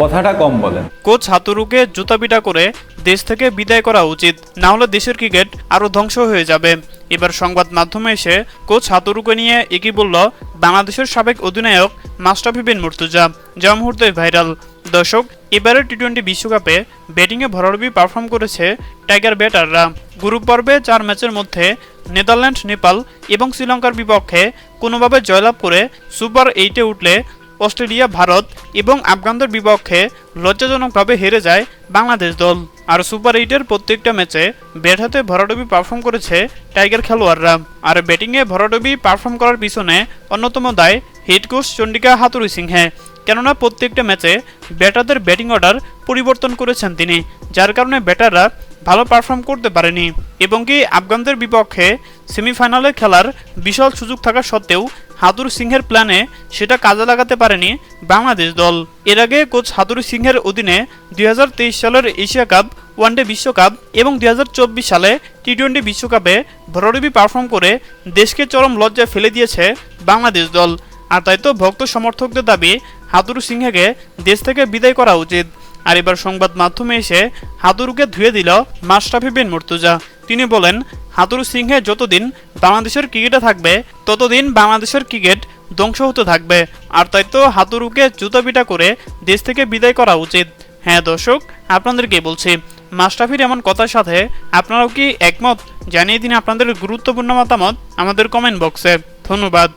কথাটা কম বলেন। কোচ হাতুরুকে জুতাপিটা করে দেশ থেকে বিদায় করা উচিত, না হলে দেশের ক্রিকেট আরও ধ্বংস হয়ে যাবে। এবার সংবাদ মাধ্যমে এসে কোচ হাতুরুকে নিয়ে একই বলল বাংলাদেশের সাবেক অধিনায়ক মাস্টাফি বিন মুর্তুজা। যা মুহূর্তে ভাইরাল। দর্শক, এবারের টি টোয়েন্টি বিশ্বকাপে ব্যাটিংয়ে ভরাডবি পারফর্ম করেছে টাইগার ব্যাটাররা। গ্রুপ পর্বে চার ম্যাচের মধ্যে নেদারল্যান্ড, নেপাল এবং শ্রীলঙ্কার বিপক্ষে কোনোভাবে জয়লাভ করে সুপার এইটে উঠলে অস্ট্রেলিয়া, ভারত এবং আফগানদের বিপক্ষে লজ্জাজনকভাবে হেরে যায় বাংলাদেশ দল। আর সুপার এইটের প্রত্যেকটা ম্যাচে ব্যাট হাতে ভরাডবি পারফর্ম করেছে টাইগার খেলোয়াড়রা। আর ব্যাটিংয়ে ভরাডবি পারফর্ম করার পিছনে অন্যতম দায় head coach Chandika Hathurusingha. কেননা প্রত্যেকটা ম্যাচে ব্যাটারদের ব্যাটিং অর্ডার পরিবর্তন করেছেন তিনি, যার কারণে ব্যাটাররা ভালো পারফর্ম করতে পারেনি। এবং কি আফগানদের বিপক্ষে সেমিফাইনালে খেলার বিশাল সুযোগ থাকা সত্ত্বেও হাতুর সিংহের প্ল্যানে সেটা কাজে লাগাতে পারেনি বাংলাদেশ দল। এর আগে কোচ হাতুর সিংহের অধীনে দুই হাজার তেইশ সালের এশিয়া কাপ, ওয়ানডে বিশ্বকাপ এবং দুই হাজার চব্বিশ সালে টি টোয়েন্টি বিশ্বকাপে ভরডবি পারফর্ম করে দেশকে চরম লজ্জায় ফেলে দিয়েছে বাংলাদেশ দল। আর তাই তো ভক্ত সমর্থকদের দাবি হাতুরু সিংহকে দেশ থেকে বিদায় করা উচিত। আর এবার সংবাদ মাধ্যমে এসে হাতুরুকে ধুয়ে দিল মাশরাফি বিন মুর্তুজা। তিনি বলেন হাতুরু সিংহে যতদিন বাংলাদেশের ক্রিকেটে থাকবে, ততদিন বাংলাদেশের ক্রিকেট ধ্বংস হতে থাকবে। আর তাই তো হাতুরুকে জুতাপিটা করে দেশ থেকে বিদায় করা উচিত। হ্যাঁ দর্শক আপনাদেরকে বলছি, মাশরাফির এমন কথার সাথে আপনারাও কি একমত? জানিয়ে দিন আপনাদের গুরুত্বপূর্ণ মতামত আমাদের কমেন্ট বক্সে ধন্যবাদ।